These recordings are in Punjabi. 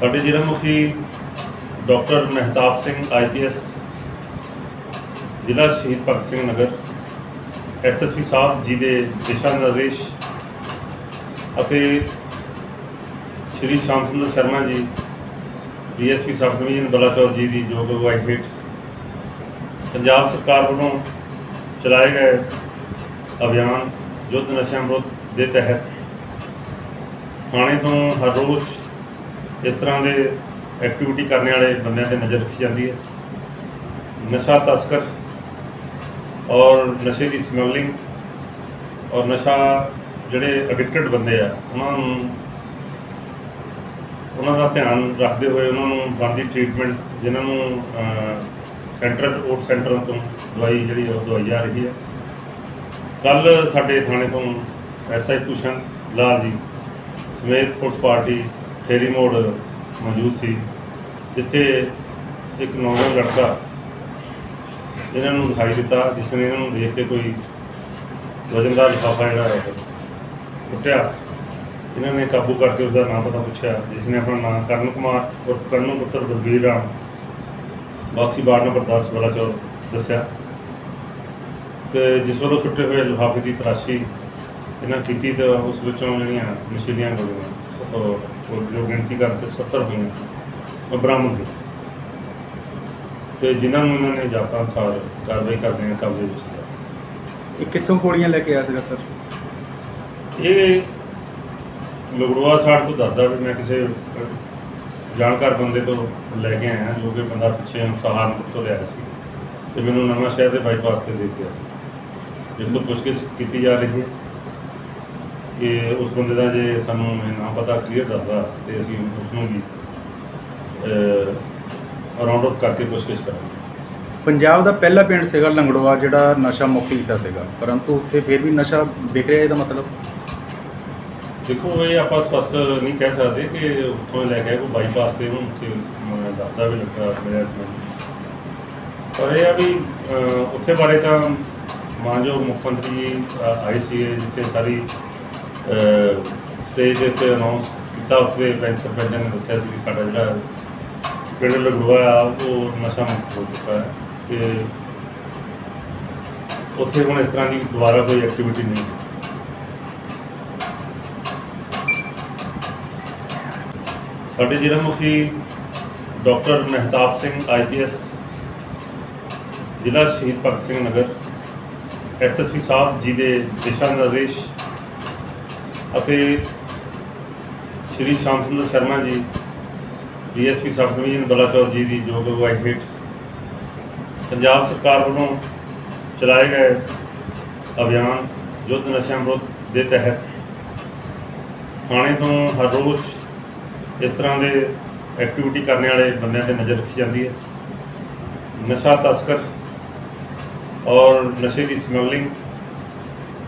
ਸਾਡੇ ਜ਼ਿਲ੍ਹਾ ਮੁਖੀ ਡਾਕਟਰ ਮਹਿਤਾਬ ਸਿੰਘ ਆਈਪੀਐਸ ਜ਼ਿਲ੍ਹਾ ਸ਼ਹੀਦ ਭਗਤ ਸਿੰਘ ਨਗਰ ਐਸਐਸਪੀ ਸਾਹਿਬ ਜੀ ਦੇ ਦਿਸ਼ਾ ਨਿਰਦੇਸ਼ ਅਤੇ ਸ਼੍ਰੀ ਸ਼ਾਮ ਸੁੰਦਰ Sharma ji DSP sub division, Balachaur ਜੀ ਦੀ ਯੋਗ ਅਗਵਾਈ ਹੇਠ ਪੰਜਾਬ ਸਰਕਾਰ ਵੱਲੋਂ ਚਲਾਏ ਗਏ ਅਭਿਆਨ ਯੁੱਧ ਨਸ਼ਿਆਂ ਵਿਰੁੱਧ ਦੇ ਤਹਿਤ ਥਾਣੇ ਤੋਂ ਹਰ ਰੋਜ਼ ਇਸ ਤਰ੍ਹਾਂ ਦੇ ਐਕਟੀਵਿਟੀ ਕਰਨ ਵਾਲੇ ਬੰਦਿਆਂ ਤੇ ਨਜ਼ਰ ਰੱਖੀ ਜਾਂਦੀ ਹੈ। ਨਸ਼ਾ ਤਸਕਰ ਔਰ ਨਸ਼ੇ ਦੀ ਸਮਗਲਿੰਗ ਔਰ ਨਸ਼ਾ ਜਿਹੜੇ ਐਡਿਕਟਡ ਬੰਦੇ ਆ, ਉਹਨਾਂ ਨੂੰ ਉਹਨਾਂ ਦਾ ਧਿਆਨ ਰੱਖਦੇ ਹੋਏ ਉਹਨਾਂ ਨੂੰ ਬਣਦੀ ਟ੍ਰੀਟਮੈਂਟ ਜਿਨ੍ਹਾਂ ਨੂੰ ਸੈਂਟਰਲ ਓਟ ਸੈਂਟਰਾਂ ਤੋਂ ਦਵਾਈ ਜਿਹੜੀ ਉਹ ਦਵਾਈ ਜਾ ਰਹੀ ਹੈ। ਕੱਲ ਸਾਡੇ ਥਾਣੇ ਤੋਂ ਐਸਆਈ ਭੂਸ਼ਣ ਲਾਲ ਜੀ ਸਮੇਤ ਪੁਲਿਸ ਪਾਰਟੀ ਫੇਰੀ ਮੋੜ ਮੌਜੂਦ ਸੀ, ਜਿੱਥੇ ਇੱਕ ਨੌਜਵਾਨ ਲੜਕਾ ਇਹਨਾਂ ਨੂੰ ਦਿਖਾਈ ਦਿੱਤਾ, ਜਿਸ ਨੇ ਇਹਨਾਂ ਨੂੰ ਦੇਖ ਕੇ ਕੋਈ ਵਜਨਦਾਰ ਲਿਫਾਫਾ ਜਿਹੜਾ ਹੈ ਫੁੱਟਿਆ ਇਹਨਾਂ ਨੇ ਕਾਬੂ ਕਰਕੇ ਉਸਦਾ ਨਾਮ ਪਤਾ ਪੁੱਛਿਆ, ਜਿਸ ਨੇ ਆਪਣਾ ਨਾਮ ਕਰਨ ਕੁਮਾਰ ਔਰ ਕਰਨ ਪੁੱਤਰ ਬਲਬੀਰ ਰਾਮ, ਵਾਸੀ ਵਾਰਡ ਨੰਬਰ 10 ਬਲਾਚੌਰ ਦੱਸਿਆ। ਤੇ ਜਿਸ ਵੱਲੋਂ ਸੁੱਟੇ ਹੋਏ ਲਿਫਾਫੇ ਦੀ ਤਰਾਸ਼ੀ ਇਹਨਾਂ ਕੀਤੀ ਤਾਂ ਉਸ ਵਿੱਚੋਂ ਜਿਹੜੀਆਂ ਨਸ਼ੀਲੀਆਂ ਗੋਲੀਆਂ ਉਹ ਜੋ ਗਿਣਤੀ ਕਰਨ ਤੇ 70 ਹੋਈਆਂ ਉਹ ਹੋਈ ਤੇ ਜਿਨ੍ਹਾਂ ਨੂੰ ਇਹਨਾਂ ਨੇ ਜਾਤਾਂ ਅਨੁਸਾਰ ਕਾਰਵਾਈ ਕਰਦੇ ਆ ਕਬਜ਼ੇ ਵਿੱਚ ਲਿਆ। ਇਹ ਕਿੱਥੋਂ ਗੋਲੀਆਂ ਲੈ ਕੇ ਆਇਆ ਸੀਗਾ ਸਰ? ਇਹ ਲਗੜਵਾ ਸਾੜ ਤੋਂ ਦੱਸਦਾ ਵੀ ਮੈਂ ਕਿਸੇ ਜਾਣਕਾਰ ਬੰਦੇ ਤੋਂ ਲੈ ਕੇ ਆਇਆ ਜੋ ਕਿ ਬੰਦਾ ਪਿੱਛੇ ਸਹਾਰਨਪੁਰ ਤੋਂ ਲਿਆ ਸੀ। ਤੇ ਮੈਨੂੰ ਨਵਾਂ ਸ਼ਹਿਰ ਦੇ ਬਾਈਪਾਸ ਤੇ ਦੇ ਗਿਆ ਸੀ। ਜਿਸ ਤੋਂ ਪੁੱਛਗਿੱਛ ਕੀਤੀ ਜਾ ਰਹੀ ਹੈ। ਕਿ ਉਸ ਬੰਦੇ ਦਾ ਜੇ ਸਾਨੂੰ ਨਾ ਪਤਾ ਕਲੀਅਰ ਦੱਸਦਾ ਤੇ ਅਸੀਂ ਉਸ ਨੂੰ ਵੀ ਰਾਉਂਡ ਅਪ ਕਰਕੇ ਪੁੱਛਗਿੱਛ ਕਰਾਂਗੇ। ਪੰਜਾਬ ਦਾ ਪਹਿਲਾ ਪਿੰਡ ਸੀਗਾ ਲੰਗੜਵਾ ਜਿਹੜਾ ਨਸ਼ਾ ਮੁਕਤ ਕੀਤਾ ਸੀਗਾ। ਪਰੰਤੂ ਉੱਥੇ ਫਿਰ ਵੀ ਨਸ਼ਾ ਵਿਕ ਰਿਹਾ ਇਹਦਾ ਮਤਲਬ? ਦੇਖੋ ਇਹ ਆਪਾਂ ਸਪਸ਼ਟ ਨਹੀਂ ਕਹਿ ਸਕਦੇ ਕਿ ਉੱਥੋਂ ਲੈ ਕੇ ਕੋਈ ਬਾਈਪਾਸ ਤੇ ਉਹਨੂੰ ਉੱਥੇ ਮ- ਦੱਸਦਾ ਵੀ ਲੱਗਾ ਮਿਲਿਆ ਸੀ। ਮੈਨੂੰ ਪਰ ਇਹ ਆ ਵੀ ਉੱਥੇ ਬਾਰੇ ਤਾਂ ਮਾਨਯੋਗ ਮੁੱਖ ਮੰਤਰੀ ਆਏ ਸੀ ਜਿੱਥੇ ਸਾਰੀ ਸਟੇਜ ਦੇ ਉੱਤੇ ਅਨਾਉਂਸ ਕੀਤਾ ਉੱਥੇ ਪੈਂਚ ਸਰਪੰਚਾਂ ਨੇ ਦੱਸਿਆ ਸੀ ਕਿ ਸਾਡਾ ਜਿਹੜਾ ਪਿੰਡ ਲਗੜੂਆ ਆ, ਉਹ ਨਸ਼ਾ ਮੁਕਤ ਹੋ ਚੁੱਕਾ ਹੈ ਤੇ ਉੱਥੇ ਹੁਣ ਇਸ ਤਰ੍ਹਾਂ ਦੀ ਦੁਬਾਰਾ ਕੋਈ ਐਕਟੀਵਿਟੀ ਨਹੀਂ ਸਾਡੇ ਜ਼ਿਲ੍ਹਾ ਮੁਖੀ ਡਾਕਟਰ ਮਹਿਤਾਬ ਸਿੰਘ ਆਈਪੀਐਸ ਜ਼ਿਲ੍ਹਾ ਸ਼ਹੀਦ ਭਗਤ ਸਿੰਘ ਨਗਰ ਐਸਐਸਪੀ ਸਾਹਿਬ ਜੀ ਦੇ ਦਿਸ਼ਾ ਨਿਰਦੇਸ਼ ਅਤੇ ਸ਼੍ਰੀ ਸ਼ਾਮ ਸੁੰਦਰ Sharma ji, DSP sub division Balachaur ਜੀ ਦੀ ਯੋਗ ਅਗਵਾਈ ਹੇਠ ਪੰਜਾਬ ਸਰਕਾਰ ਵੱਲੋਂ ਚਲਾਏ ਗਏ ਅਭਿਆਨ ਯੁੱਧ ਨਸ਼ਿਆਂ ਵਿਰੁੱਧ ਦੇ ਤਹਿਤ ਥਾਣੇ ਤੋਂ ਹਰ ਰੋਜ਼ ਇਸ ਤਰ੍ਹਾਂ ਦੇ ਐਕਟੀਵਿਟੀ ਕਰਨ ਵਾਲੇ ਬੰਦਿਆਂ ਤੇ ਨਜ਼ਰ ਰੱਖੀ ਜਾਂਦੀ ਹੈ। ਨਸ਼ਾ ਤਸਕਰ ਔਰ ਨਸ਼ੇ ਦੀ ਸਮਗਲਿੰਗ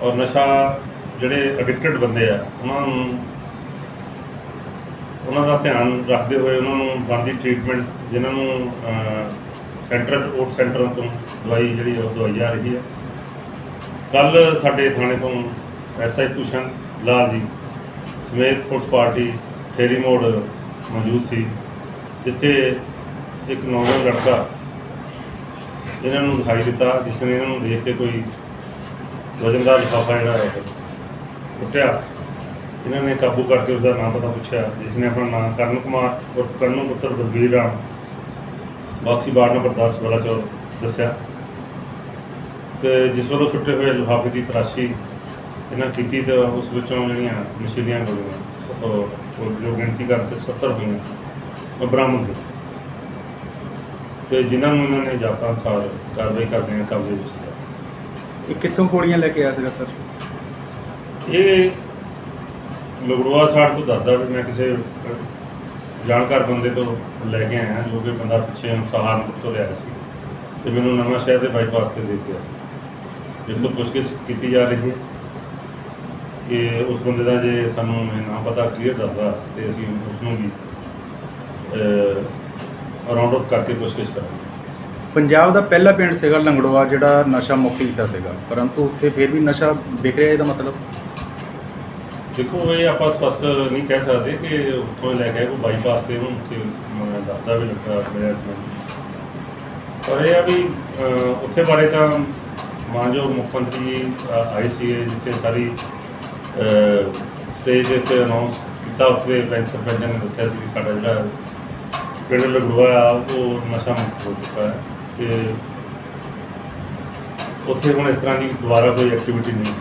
ਔਰ ਨਸ਼ਾ ਜਿਹੜੇ ਐਡਿਕਟਡ ਬੰਦੇ ਆ, ਉਹਨਾਂ ਨੂੰ ਉਹਨਾਂ ਦਾ ਧਿਆਨ ਰੱਖਦੇ ਹੋਏ ਉਹਨਾਂ ਨੂੰ ਬਣਦੀ ਟ੍ਰੀਟਮੈਂਟ ਜਿਨ੍ਹਾਂ ਨੂੰ ਸੈਂਟਰ ਓਟ ਸੈਂਟਰਾਂ ਤੋਂ ਦਵਾਈ ਜਿਹੜੀ ਉਹ ਦਵਾਈ ਜਾ ਰਹੀ ਹੈ ਕੱਲ ਸਾਡੇ ਥਾਣੇ ਤੋਂ ਐਸਆਈ ਭੂਸ਼ਣ ਲਾਲ ਜੀ ਸਮੇਤ ਪੁਲਿਸ ਪਾਰਟੀ ਫੇਰੀ ਮੋੜ ਮੌਜੂਦ ਸੀ, ਜਿੱਥੇ ਇੱਕ ਨੌਜਵਾਨ ਲੜਕਾ ਇਹਨਾਂ ਨੂੰ ਦਿਖਾਈ ਦਿੱਤਾ, ਜਿਸ ਨੇ ਇਹਨਾਂ ਨੂੰ ਦੇਖ ਕੇ ਕੋਈ ਵਜਨਦਾਰ ਲਿਫਾਫਾ ਜਿਹੜਾ ਹੈ ਫੁੱਟਿਆ ਇਹਨਾਂ ਨੇ ਕਾਬੂ ਕਰਕੇ ਉਸਦਾ ਨਾਮ ਪਤਾ ਪੁੱਛਿਆ ਜਿਸ ਨੇ ਆਪਣਾ ਨਾਮ ਕਰਨ ਕੁਮਾਰ ਔਰ ਕਰਨੂ ਪੁੱਤਰ ਬਲਬੀਰ ਰਾਮ। ਵਾਸੀ ਵਾਰਡ ਨੰਬਰ 10 ਬਲਾਚੌਰ, ਦੱਸਿਆ। ਤੇ ਜਿਸ ਵੱਲੋਂ ਸੁੱਟੇ ਹੋਏ ਲਿਫਾਫੇ ਦੀ ਤਰਾਸ਼ੀ ਇਹਨਾਂ ਕੀਤੀ ਤਾਂ ਉਸ ਵਿੱਚੋਂ ਜਿਹੜੀਆਂ ਨਸ਼ੀਲੀਆਂ ਗੋਲੀਆਂ ਉਹ ਜੋ ਗਿਣਤੀ ਕਰਨ 70 ਹੋਈਆਂ ਉਹ ਬਰਾਮਦ ਹੋਈ ਤੇ ਜਿਨ੍ਹਾਂ ਨੂੰ ਇਹਨਾਂ ਨੇ ਜਾਤਾਂ ਅਨੁਸਾਰ ਕਾਰਵਾਈ ਕਰਦੇ ਆ ਕਬਜ਼ੇ ਵਿੱਚ ਲਿਆ। ਇਹ ਕਿੱਥੋਂ ਗੋਲੀਆਂ ਲੈ ਕੇ ਆਇਆ ਸੀਗਾ ਸਰ? ਇਹ ਲਗੜਵਾ ਸਾੜ ਤੋਂ ਦੱਸਦਾ ਵੀ ਮੈਂ ਕਿਸੇ ਜਾਣਕਾਰ ਬੰਦੇ ਤੋਂ ਲੈ ਕੇ ਆਇਆ, ਜੋ ਕਿ ਬੰਦਾ ਪਿੱਛੇ ਸਹਾਰਨਪੁਰ ਤੋਂ ਲਿਆ ਸੀ। ਤੇ ਮੈਨੂੰ ਨਵਾਂ ਸ਼ਹਿਰ ਦੇ ਬਾਈਪਾਸ ਤੇ ਦੇ ਗਿਆ ਸੀ। ਇਸ ਤੋਂ ਪੁੱਛਗਿੱਛ ਕੀਤੀ ਜਾ ਰਹੀ ਹੈ ਕਿ ਉਸ ਬੰਦੇ ਦਾ ਜੇ ਸਾਨੂੰ ਇਹ ਨਾ ਪਤਾ ਕਲੀਅਰ ਦੱਸਦਾ ਤੇ ਅਸੀਂ ਉਸ ਨੂੰ ਵੀ ਰਾਉਂਡ ਅਪ ਕਰਕੇ ਪੁੱਛਗਿੱਛ ਕਰਾਂਗੇ। ਪੰਜਾਬ ਦਾ ਪਹਿਲਾ ਪਿੰਡ ਸੀਗਾ ਲੰਗੜੋਆ, ਜਿਹੜਾ ਨਸ਼ਾ ਮੁਕਤ ਕੀਤਾ ਸੀਗਾ। ਪਰੰਤੂ ਉੱਥੇ ਫਿਰ ਵੀ ਨਸ਼ਾ ਵਿਕ ਰਿਹਾ, ਇਹਦਾ ਮਤਲਬ? ਦੇਖੋ ਇਹ ਆਪਾਂ ਸਪਸ਼ਟ ਨਹੀਂ ਕਹਿ ਸਕਦੇ ਕਿ ਉੱਥੋਂ ਲੈ ਕੇ ਆਏ, ਕੋਈ ਬਾਈਪਾਸ ਤੇ ਉਹਨੂੰ ਉੱਥੇ ਮੈਂ ਦੱਸਦਾ ਵੀ ਲੱਗਾ ਮਿਲਿਆ ਸੀ ਮੈਨੂੰ ਪਰ ਇਹ ਆ ਵੀ ਅਹ, ਉੱਥੇ ਬਾਰੇ ਤਾਂ ਮਾਨਯੋਗ ਮੁੱਖ ਮੰਤਰੀ ਜੀ ਅ, ਆਏ ਸੀ ਜਿੱਥੇ ਸਾਰੀ ਸਟੇਜ ਦੇ ਉੱਤੇ ਅਨਾਉਂਸ ਕੀਤਾ ਉੱਥੇ ਪੈਂਚ ਸਰਪੰਚਾਂ ਨੇ ਦੱਸਿਆ ਸੀ ਕਿ ਸਾਡਾ ਜਿਹੜਾ ਪਿੰਡ ਲਗਵਾ ਆ ਉਹ ਨਸ਼ਾ ਮੁਕਤ ਹੋ ਚੁੱਕਾ ਹੈ ਤੇ ਉੱਥੇ ਹੁਣ ਇਸ ਤਰ੍ਹਾਂ ਦੀ ਦੁਬਾਰਾ ਕੋਈ ਐਕਟੀਵਿਟੀ ਨਹੀਂ